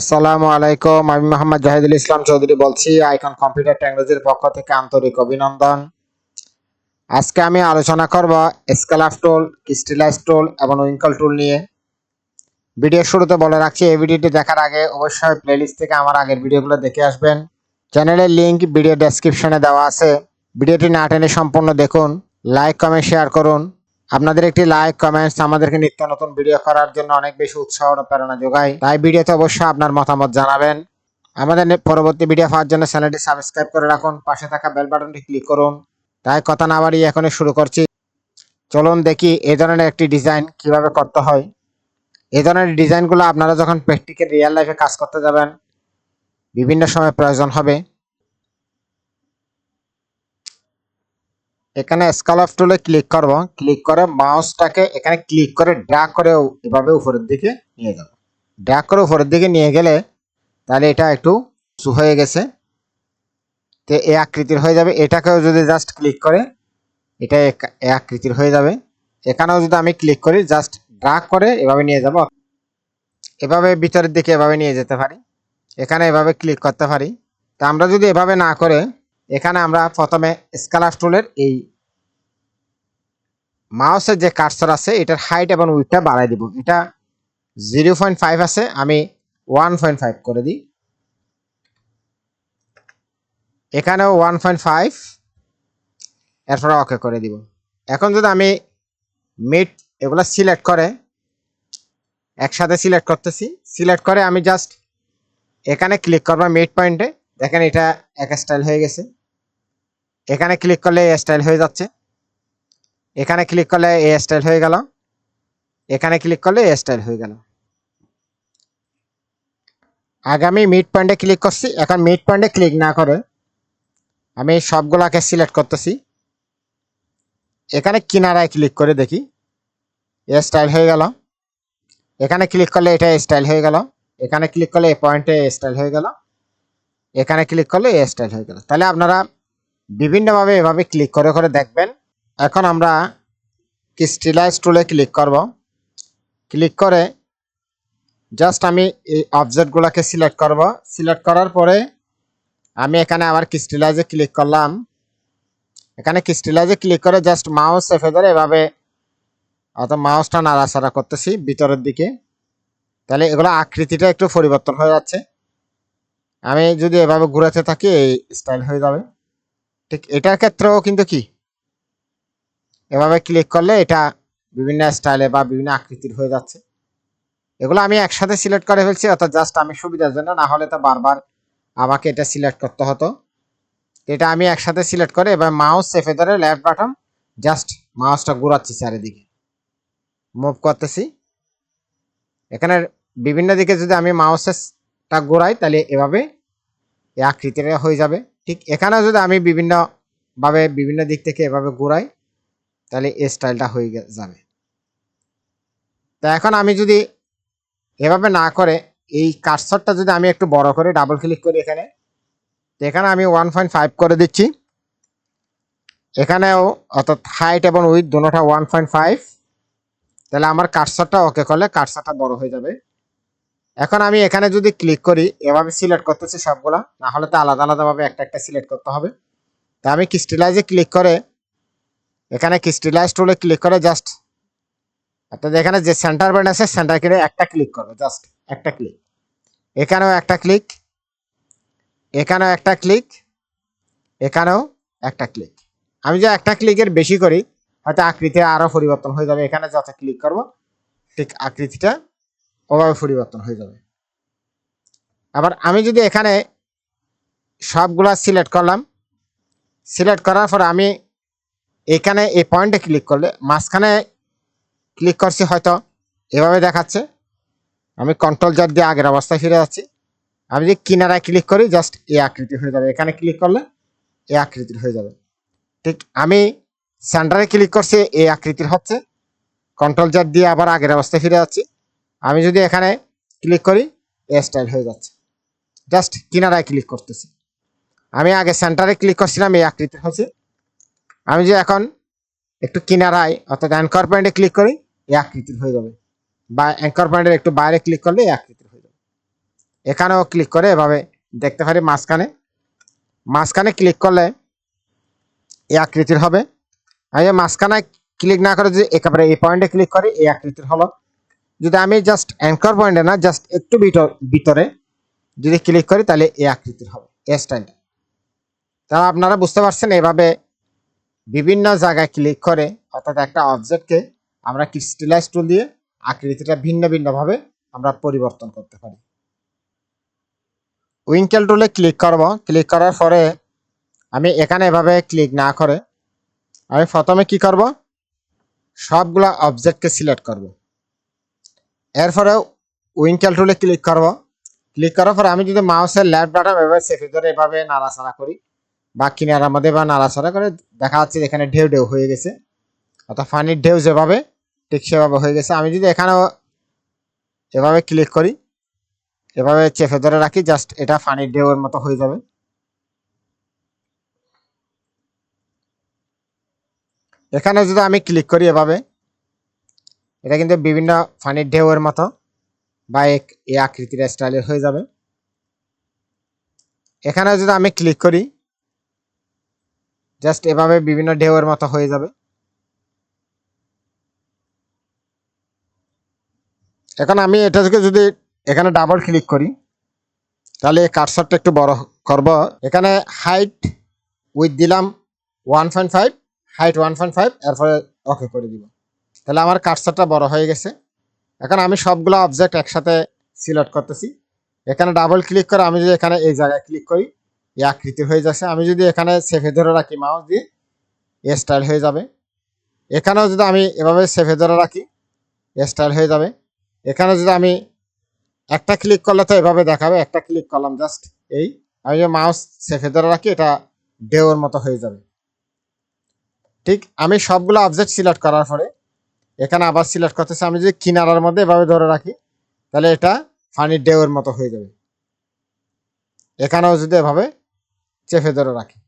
আসসালামু আলাইকুম, আমি মোহাম্মদ জাহিদুল ইসলাম চৌধুরী বলছি, আইকন কম্পিউটার টেকনোলজির পক্ষ থেকে আন্তরিক অভিনন্দন। আজকে আমি আলোচনা করব স্কেলাফ টুল ক্রিস্টালাইজ টুল এবং উইঙ্কল টুল নিয়ে। ভিডিও শুরুতে বলে রাখছি, এই ভিডিওটি দেখার আগে অবশ্যই প্লেলিস্ট থেকে আমার আগের ভিডিওগুলো দেখে আসবেন। চ্যানেলের লিঙ্ক ভিডিও ডেসক্রিপশনে দেওয়া আছে। ভিডিওটি না টেনে সম্পূর্ণ দেখুন লাইক কমেন্ট শেয়ার করুন। আপনাদের একটি লাইক কমেন্টস আমাদেরকে নিত্য নতুন ভিডিও করার জন্য অনেক বেশি উৎসাহ ও প্রেরণা যোগায়। তাই ভিডিওতে অবশ্যই আপনার মতামত জানাবেন। আমাদের পরবর্তী ভিডিও পাওয়ার জন্য চ্যানেলটি সাবস্ক্রাইব করে রাখুন। পাশে থাকা বেল বাটনটি ক্লিক করুন। তাই কথা না বাড়িয়ে এখনই শুরু করছি। চলুন দেখি এ ধরনের একটি ডিজাইন কীভাবে করতে হয়। এ ধরনের ডিজাইনগুলো আপনারা যখন প্র্যাকটিক্যাল রিয়েল লাইফে কাজ করতে যাবেন, বিভিন্ন সময় প্রয়োজন হবে। এখানে স্কাল অফ টুলে ক্লিক করব। ক্লিক করে মাউসটাকে এখানে ক্লিক করে ড্রাগ করে এভাবে উপরের দিকে নিয়ে যাব ড্রাগ করে উপরের দিকে নিয়ে গেলে তাহলে এটা একটু উঁচু হয়ে গেছে। তো এ আকৃতির হয়ে যাবে। এটাকেও যদি জাস্ট ক্লিক করে, এটা এই আকৃতির হয়ে যাবে। এখানেও যদি আমি ক্লিক করি জাস্ট ড্রাগ করে এভাবে নিয়ে যাব। এভাবে ভিতরের দিকে এভাবে নিয়ে যেতে পারি। এখানে এভাবে ক্লিক করতে পারি। তা আমরা যদি এভাবে না করে এখানে আমরা প্রথমে স্কালার টুলের এই মাউসের যে কার্সর আছে, এটার হাইট এবং উইথটা বাড়াই দিব। এটা জিরো পয়েন্ট ফাইভ আছে, আমি ওয়ান পয়েন্ট ফাইভ করে দিই। এখানেও ওয়ান পয়েন্ট ফাইভ এরপরে ওকে করে দিব। এখন যদি আমি মিট এগুলো সিলেক্ট করে, একসাথে সিলেক্ট করতেছি সিলেক্ট করে আমি জাস্ট এখানে ক্লিক করব মিড পয়েন্টে দেখেন এটা এক স্টাইল হয়ে গেছে। এখানে ক্লিক করলে এ স্টাইল হয়ে যাচ্ছে। এখানে ক্লিক করলে এ স্টাইল হয়ে গেল। এখানে ক্লিক করলে এ স্টাইল হয়ে গেল। আগামী মিড পয়েন্টে ক্লিক করছি। এখন মিড পয়েন্টে ক্লিক না করে আমি সবগুলোকে সিলেক্ট করতেছি। এখানে কিনারায় ক্লিক করে দেখি। এ স্টাইল হয়ে গেল। এখানে ক্লিক করলে এটা স্টাইল হয়ে গেল। এখানে ক্লিক করলে এই পয়েন্টে স্টাইল হয়ে গেল। এখানে ক্লিক করলে এ স্টাইল হয়ে গেল। তাহলে আপনারা বিভিন্নভাবে এভাবে ক্লিক করে করে দেখবেন। এখন আমরা ক্রিস্টালাইজ টুলে ক্লিক করব। ক্লিক করে জাস্ট আমি এই অবজেক্টগুলোকে সিলেক্ট করব। সিলেক্ট করার পরে আমি এখানে আবার ক্রিস্টালাইজে ক্লিক করলাম। এখানে ক্রিস্টালাইজে ক্লিক করে জাস্ট মাউস চেপে ধরে এভাবে অর্থাৎ মাউসটা নাড়াচাড়া করতেছি ভিতরের দিকে। তাহলে এগুলো আকৃতিটা একটু পরিবর্তন হয়ে যাচ্ছে। আমি যদি এভাবে ঘুরাতে থাকি, এই স্টাইল হয়ে যাবে। ঠিক এটার ক্ষেত্রেও কিন্তু কি? এভাবে ক্লিক করলে এটা বিভিন্ন স্টাইলে বা বিভিন্ন আকৃতির হয়ে যাচ্ছে। এগুলো আমি একসাথে সিলেক্ট করে ফেলছি, অর্থাৎ জাস্ট আমি সুবিধার জন্য, না হলে তো বারবার আমাকে এটা সিলেক্ট করতে হতো। এটা আমি একসাথে সিলেক্ট করে এবার মাউস চেপে ধরে লেফট বাটন জাস্ট মাউসটা ঘোরাচ্ছি চারিদিকে। মুভ করতেছি। এখানে বিভিন্ন দিকে যদি আমি মাউসেসটা ঘোরাই, তাহলে এভাবে এই আকৃতির হয়ে যাবে। ঠিক এখানেও যদি আমি বিভিন্নভাবে বিভিন্ন দিক থেকে এভাবে ঘোরাই, তাহলে এই স্টাইলটা হয়ে যাবে। তা এখন আমি যদি এভাবে না করে, এই কার্সরটা যদি আমি একটু বড় করে ডাবল ক্লিক করি এখানে, তো এখানে আমি ওয়ান পয়েন্ট ফাইভ করে দিচ্ছি। এখানেও অর্থাৎ হাইট এবং উইথ দুটোটা ওয়ান পয়েন্ট ফাইভ তাহলে আমার কার্সরটা ওকে করলে কার্সরটা বড় হয়ে যাবে। এখন আমি এখানে যদি ক্লিক করি, এভাবে সিলেক্ট করতেছি সবগুলা না হলে তো আলাদা আলাদাভাবে একটা একটা সিলেক্ট করতে হবে। তা আমি ক্রিস্টালাইজে ক্লিক করে, এখানে ক্রিস্টালাইজ টুলে ক্লিক করে জাস্ট অর্থাৎ এখানে যে সেন্টার ব্যান্ড আছে সেন্টার করে একটা ক্লিক করবে জাস্ট একটা ক্লিক এখানেও একটা ক্লিক এখানেও একটা ক্লিক এখানেও একটা ক্লিক আমি যে একটা ক্লিকের বেশি করি, হয়তো আকৃতি আরও পরিবর্তন হয়ে যাবে, এখানে যত ক্লিক করব, ঠিক আকৃতিটা ওভাবে পরিবর্তন হয়ে যাবে। আবার আমি যদি এখানে সবগুলা সিলেক্ট করলাম সিলেক্ট করার পর আমি এখানে এই পয়েন্টে ক্লিক করলে, মাঝখানে ক্লিক করছি হয়তো, এভাবে দেখাচ্ছে। আমি কন্ট্রোল জার দিয়ে আগের অবস্থায় ফিরে যাচ্ছি। আমি যদি কিনারায় ক্লিক করি জাস্ট এই আকৃতি হয়ে যাবে। এখানে ক্লিক করলে এই আকৃতির হয়ে যাবে। ঠিক, আমি সেন্টারে ক্লিক করছি এই আকৃতির হচ্ছে। কন্ট্রোল জার দিয়ে আবার আগের অবস্থায় ফিরে যাচ্ছি। আমি যদি এখানে ক্লিক করি এ স্টাইল হয়ে যাচ্ছে। জাস্ট কিনারায় ক্লিক করতেছি। আমি আগে সেন্টারে ক্লিক করছিলাম, এই আকৃতির হচ্ছে আমি যে এখন একটু কিনারায়, অর্থাৎ অ্যাঙ্কর পয়েন্টে ক্লিক করি, এই আকৃতির হয়ে যাবে। বা অ্যাঙ্কর পয়েন্টের একটু বাইরে ক্লিক করলে এই আকৃতির হয়ে যাবে। এখানেও ক্লিক করে এভাবে দেখতে পারি মাঝখানে। মাঝখানে ক্লিক করলে এই আকৃতির হবে। আমি যে মাঝখানে ক্লিক না করে যদি একেবারে এই পয়েন্টে ক্লিক করি, এই আকৃতির হলো। যদি আমি জাস্ট অ্যাঙ্কর পয়েন্টে না জাস্ট একটু ভিতর যদি ক্লিক করি, তাহলে এই আকৃতির হবে, এ স্টাইলটা তা আপনারা বুঝতে পারছেন, এভাবে বিভিন্ন জায়গায় ক্লিক করে, অর্থাৎ একটা অবজেক্টকে আমরা ক্রিস্টালাইজ টুল দিয়ে আকৃতিটা ভিন্ন ভিন্নভাবে আমরা পরিবর্তন করতে পারি। উইঙ্কেল টুলে ক্লিক করব ক্লিক করার পরে আমি এখানে এভাবে ক্লিক না করে, আমি প্রথমে কি করব? সবগুলা অবজেক্টকে সিলেক্ট করব। এরপরে উইঙ্কেল টুলে ক্লিক করব। ক্লিক করার পরে আমি যদি মাউসের লেফট বাটন এভাবে চেপে ধরে এভাবে নাড়াচাড়া করি, বা কিনারার মধ্যে বা নাড়াচাড়া করে দেখা যাচ্ছে এখানে ঢেউ ঢেউ হয়ে গেছে। অর্থাৎ পানির ঢেউ যেভাবে, ঠিক সেভাবে হয়ে গেছে। আমি যদি এখানেও এভাবে ক্লিক করি, এভাবে চেপে ধরে রাখি জাস্ট এটা পানির ঢেউয়ের মতো হয়ে যাবে। এখানে যদি আমি ক্লিক করি এভাবে এটা কিন্তু বিভিন্ন পানির ঢেউয়ের মতো বা এক এই আকৃতির স্টাইলের হয়ে যাবে। এখানে যদি আমি ক্লিক করি জাস্ট এভাবে বিভিন্ন ঢেউয়ের মতো হয়ে যাবে। এখন আমি এটা থেকে যদি এখানে ডাবল ক্লিক করি, তাহলে কার্সরটা একটু বড় করব। এখানে হাইট উইথ দিলাম one point five height one point five এরপরে ওকে করে দিব। তাহলে আমার কার্সরটা বড় হয়ে গেছে। এখন আমি সবগুলো অবজেক্ট একসাথে সিলেক্ট করতেছি। এখানে ডাবল ক্লিক করে আমি যদি এখানে এই জায়গায় ক্লিক করি, এই আকৃতি হয়ে যাচ্ছে। আমি যদি এখানে সেফে ধরে রাখি মাউস দিয়ে এ স্টাইল হয়ে যাবে। এখানেও যদি আমি এভাবে সেফে ধরে রাখি এ স্টাইল হয়ে যাবে। এখানে যদি আমি একটা ক্লিক করলে তো এভাবে দেখাবে, একটা ক্লিক করলাম জাস্ট এই। আমি যে মাউস সেফে ধরে রাখি, এটা ঢেউর মতো হয়ে যাবে। ঠিক, আমি সবগুলো অবজেক্ট সিলেক্ট করার পরে এখানে আবার সিলেক্ট করতেছি আমি যদি কিনারার মধ্যে এভাবে ধরে রাখি, তাহলে এটা ফানির ডেওয়ের মতো হয়ে যাবে। এখানেও যদি এভাবে চেপে ধরে রাখি।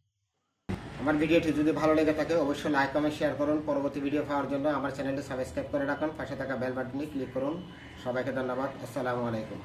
আমার ভিডিওটি যদি ভালো লেগে থাকে, অবশ্যই লাইক কমেন্ট শেয়ার করুন। পরবর্তী ভিডিও পাওয়ার জন্য আমার চ্যানেলটি সাবস্ক্রাইব করে রাখুন। পাশে থাকা বেল বাটনে ক্লিক করুন। সবাইকে ধন্যবাদ। আসসালামু আলাইকুম।